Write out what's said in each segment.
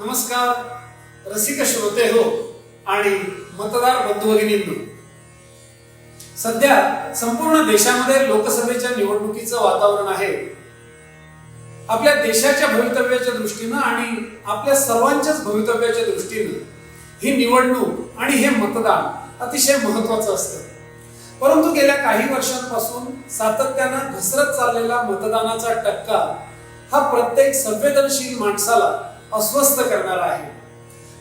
नमस्कार. रसिक श्रोते हो आणि मतदार बंधू भगिनींनो सध्या संपूर्ण देशामध्ये लोकसभेच्या निवडणुकीचं वातावरण आहे. आपल्या देशाच्या भवितव्याच्या दृष्टीनं आणि आपल्या सर्वांच्याच भवितव्याच्या दृष्टीनं ही निवडणूक आणि हे मतदान अतिशय महत्वाचं असतं. परंतु गेल्या काही वर्षांपासून सातत्यानं घसरत चाललेला मतदानाचा टक्का हा प्रत्येक संवेदनशील माणसाला अस्वस्थ करणारा आहे.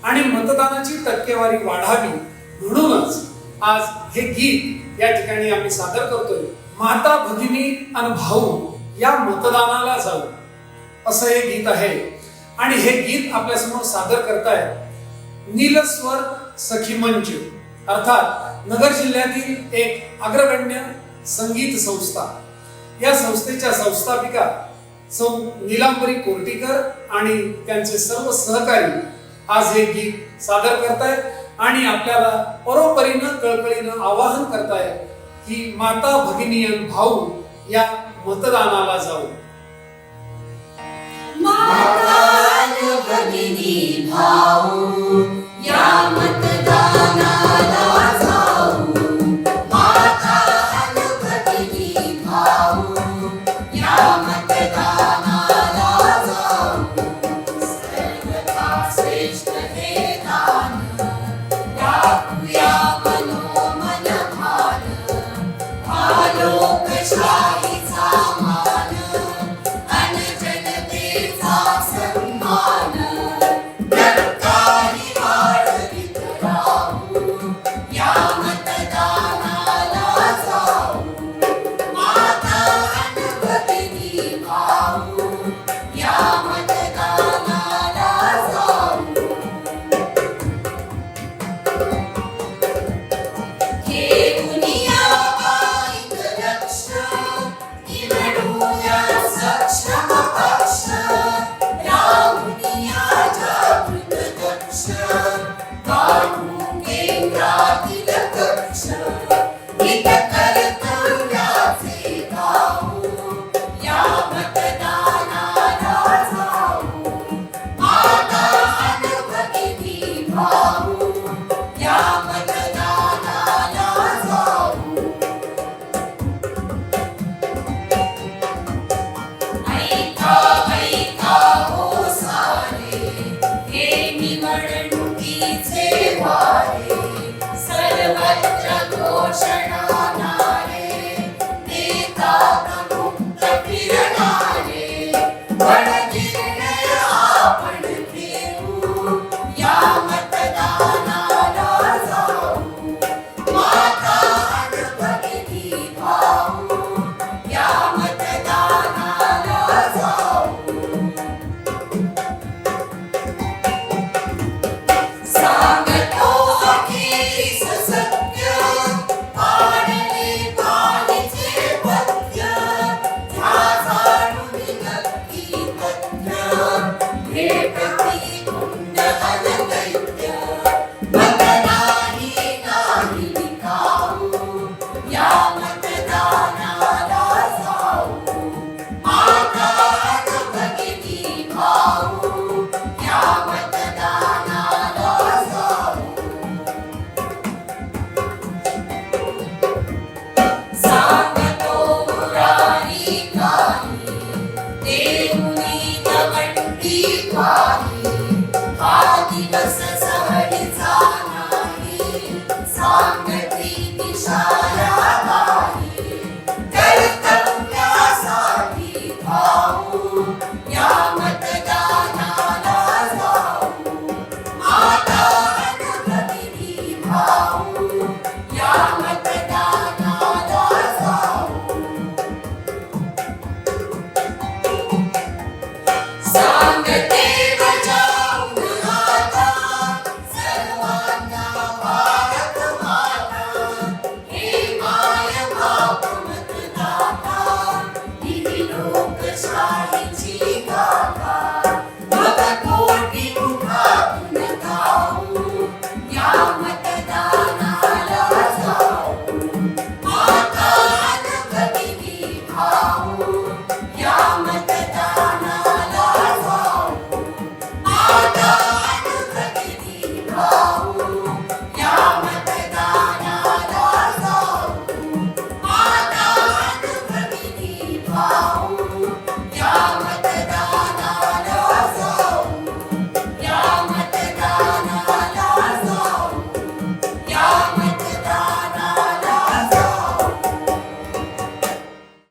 आणि मतदानाची टक्केवारी वाढावी म्हणूनच आज हे गीत या ठिकाणी आम्ही सादर करतोय. माता भगिनी आणि भाऊ या मतदानाला जाऊ. असं हे गीत आहे. आणि हे गीत आपल्यासमोर सादर करतायत नीलस्वर सखी मंच. अर्थात नगर जिल्ह्यातील एक अग्रगण्य संगीत संस्था. या संस्थेच्या संस्थापिका सौ नीलांबरी कोर्टीकर आणि त्यांचे सर्व सहकारी आज हे गीत सादर करतायत आणि आपल्याला परोपरीनं कळकळीनं आवाहन करतायत की माता भगिनी आणि भाऊ या मतदानाला जाऊ. how, yeah.